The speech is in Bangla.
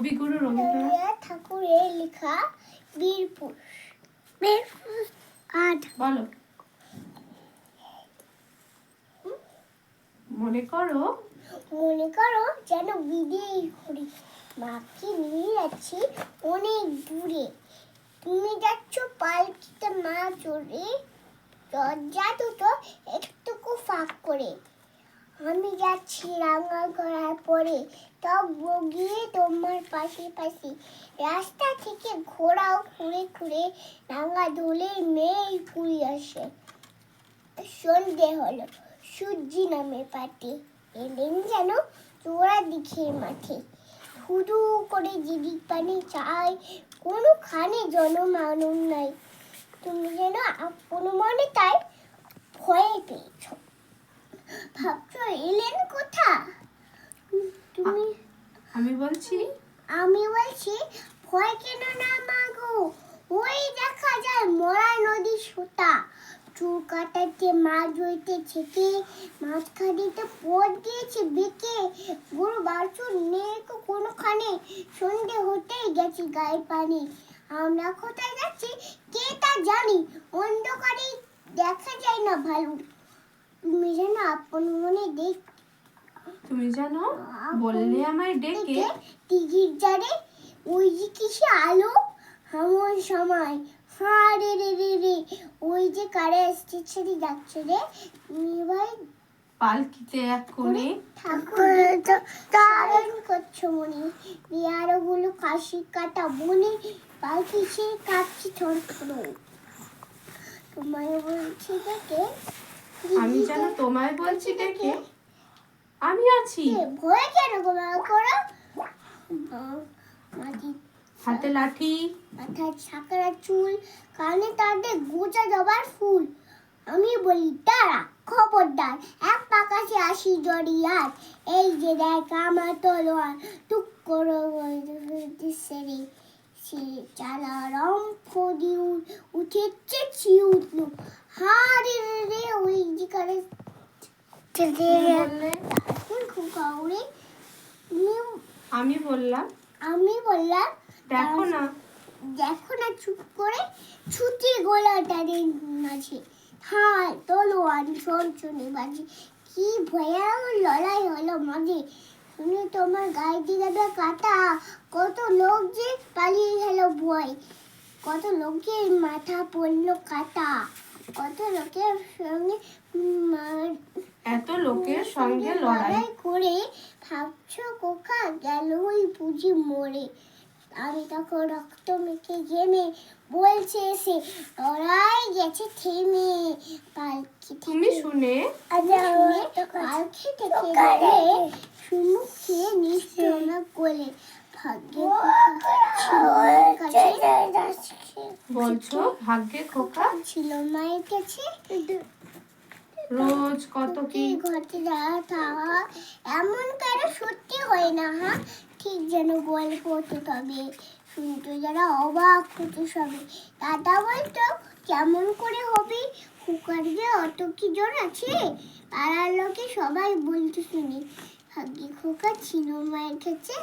কবিগুরু রবীন্দ্রনাথ ঠাকুরের লেখা বীরপুর। বীরপুর আট। বলো। মনে করো। মনে করো যেন বিদেই ঘুরি। মাকে নিয়ে যাচ্ছি অনেক দূরে। তুমি যাচ্ছ পালকিতে মা চড়ে। দরজা দুটো একটুকু ফাঁক করে। আমি যাচ্ছি রাঙা ঘোড়ার পরে। তব বগিয়ে তোমার পাশে পাশে। রাস্তা থেকে ঘোড়াও ঘুরে ঘুরে রাঙা দোলে মেয়ে ঘুরে আসে। সন্ধে হলো, সূর্যি নামে পাটে এলেন যেন চোরা দিঘির মাঠে। হুদু করে জিদিক পানি চাই কোনোখানে জনমানব নাই। তুমি যেন আপন মনে তাই ভয়ে পেয়েছ। ভাবছ এলেন কোথা? তুমি আমি বলছি। আমি বলছি ভয় কেন না মাগো? ওই দেখা যায় মরা নদীর সোতা। চুল কাটাতে মাছ হইতে ছেকে মাঝখানিতে পথ দিয়েছে বেঁকে। বুড়ো বাছুর নেই কোনোখানে। সন্ধে হতেই গেছি গায়ে পানি। আমরা কোথায় যাচ্ছি কে তা জানি। অন্ধকারে দেখা যায় না ভালো তুমি যেন আপন মনে দেখ তুমি জানো বললে আমায় ডেকে। টিকিট জারে ওই যে কিসে আলো? এমন সময়। হ্যাঁ রে রে রে রে। ওই যে কারে স্টেশনে যাচ্ছে রে। ভাই পালকিতে এক কোণে ঠাকুর করছ মনে। বিয়ারো গুলো কাশি কাটা বনে পাখি সে কাটছি ছোট তোমায় বলছি দেখে যেন তোমায় বলছি ডেকে আমি আছি। ভয় কেন গোমা করো হাতে লাঠি। মাথায় ছাকরা চুল কানে তাদের গোজা জবার ফুল। আমি বলি দাঁড়া খবরদার এক পাকাশে আসি জড়িয়ার। এই যে দেখ আমার তলোয়ার টুক করে সেরে সে চালা রম ফদি উঠে চেঁচি উঠল হারে রে রে ওই যে করে তুমি বললে খুব কাউরে তুমি আমি বললাম। আমি বললাম দেখো না। দেখো না চুপ করে ছুটি গোলাটা আছে হ্যাঁ তলোয়ার সরচনে বাজি। কি ভয়ানক লড়াই হলো মাঝে। শুনে তোমার গায়ে দিকে কাটা। কত লোক যে পালিয়ে গেল ভয় কত লোকের মাথা পড়ল কাটা। কত লোকের সঙ্গে এত লোকের সঙ্গে লড়াই। করে ভাবছ কোকা গেল ওই বুঝি মরে। আমি তখন রক্ত মেখে ঘেমে বলছে এসে লড়াই গেছে থেমে। পালকি তুমি শুনে? পালকি থেকে গেলে শুনু খেয়ে নিশ্চয় না কোলে ভাগ্যে কাছে। বলছো? ভাগ্যে খোকা? ছিল মায়ের কাছে। রোজ কত কি? ঘটে যাওয়া এমন কারও সত্যি হয় না হ্যাঁ? ঠিক যেন গল্প হতো তবে শুনতো যারা অবাক হতো সবে। দাদা বলতো কেমন করে হবে? কুকার যে অত কি জন আছে? পাড়ার লোকে সবাই বলতো শুনি ভাগ্যে খোকা ছিল মায়ের কাছে।